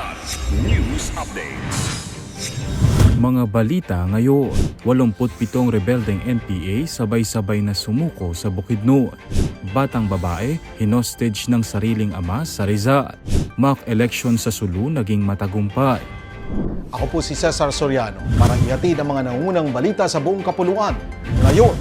Kilat News Updates. Mga balita ngayon, 87 rebeldeng NPA sabay-sabay na sumuko sa Bukidnon. Batang babae, hinostage ng sariling ama sa Rizal. Mock election sa Sulu naging matagumpay. Ako po si Cesar Soriano para ihatid ang mga nangunang balita sa buong kapuluan. Ngayon,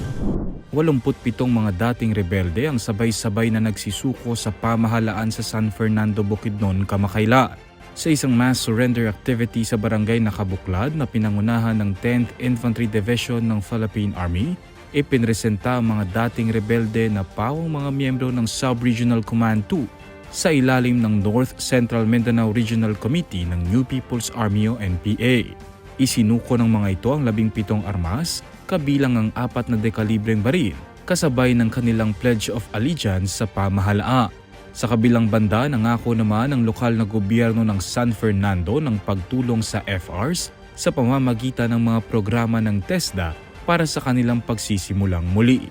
87 mga dating rebelde ang sabay-sabay na nagsisuko sa pamahalaan sa San Fernando, Bukidnon, kamakailan. Sa isang mass surrender activity sa barangay Nakabuklad na pinangunahan ng 10th Infantry Division ng Philippine Army, ipinresenta ang mga dating rebelde na pawang mga miyembro ng Sub-Regional Command 2 sa ilalim ng North Central Mindanao Regional Committee ng New People's Army o NPA. Isinuko ng mga ito ang labing pitong armas, kabilang ang apat na dekalibreng baril, kasabay ng kanilang Pledge of Allegiance sa pamahalaan. Sa kabilang banda, nangako naman ang lokal na gobyerno ng San Fernando ng pagtulong sa FRs sa pamamagitan ng mga programa ng TESDA para sa kanilang pagsisimulang muli.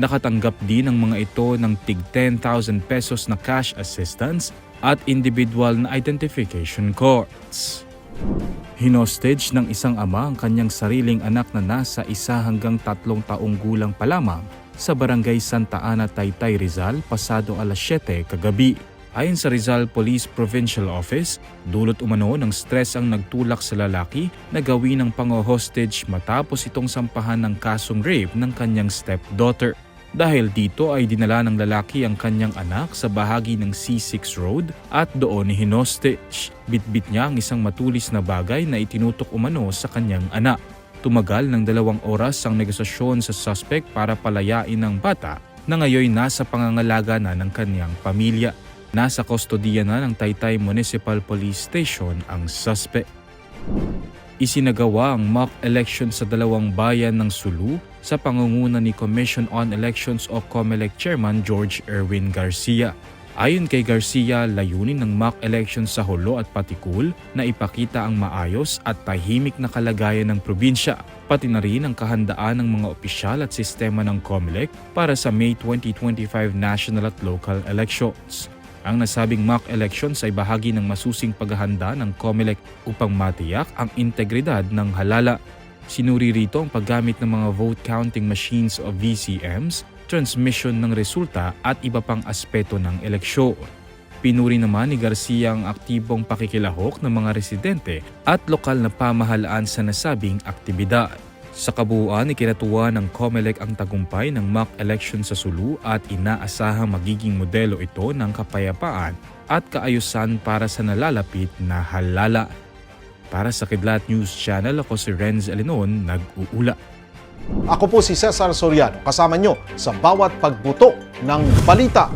Nakatanggap din ang mga ito ng tig 10,000 pesos na cash assistance at individual na identification cards. Hinostage ng isang ama ang kanyang sariling anak na nasa isa hanggang tatlong taong gulang pa lamang sa barangay Santa Ana, Taytay, Rizal pasado alas 7 kagabi. Ayon sa Rizal Police Provincial Office, dulot umano ng stress ang nagtulak sa lalaki na gawin ng pango-hostage matapos itong sampahan ng kasong rape ng kanyang stepdaughter. Dahil dito ay dinala ng lalaki ang kanyang anak sa bahagi ng C6 Road at doon ni hinostage. Bitbit niya ang isang matulis na bagay na itinutok umano sa kanyang anak. Tumagal ng dalawang oras ang negosasyon sa suspect para palayain ang bata na ngayon nasa pangangalaga na ng kanyang pamilya. Nasa kustodiya na ng Taytay Municipal Police Station ang suspect. Isinagawa ang mock election sa dalawang bayan ng Sulu sa pangunguna ni Commission on Elections o COMELEC Chairman George Erwin Garcia. Ayon kay Garcia, layunin ng mock election sa Holo at Patikul na ipakita ang maayos at tahimik na kalagayan ng probinsya, pati na rin ang kahandaan ng mga opisyal at sistema ng COMELEC para sa May 2025 national at local elections. Ang nasabing mock elections ay bahagi ng masusing paghahanda ng COMELEC upang matiyak ang integridad ng halala. Sinuri rito ang paggamit ng mga vote counting machines o VCMs, transmission ng resulta at iba pang aspeto ng eleksyon. Pinuri naman ni Garcia ang aktibong pakikilahok ng mga residente at lokal na pamahalaan sa nasabing aktibidad. Sa kabuuan, ikinatuwa ng COMELEC ang tagumpay ng mock election sa Sulu at inaasahang magiging modelo ito ng kapayapaan at kaayusan para sa nalalapit na halala. Para sa Kidlat News Channel, ako si Renz Elenon, nag-uula. Ako po si Cesar Soriano kasama nyo sa bawat pagbuto ng balita.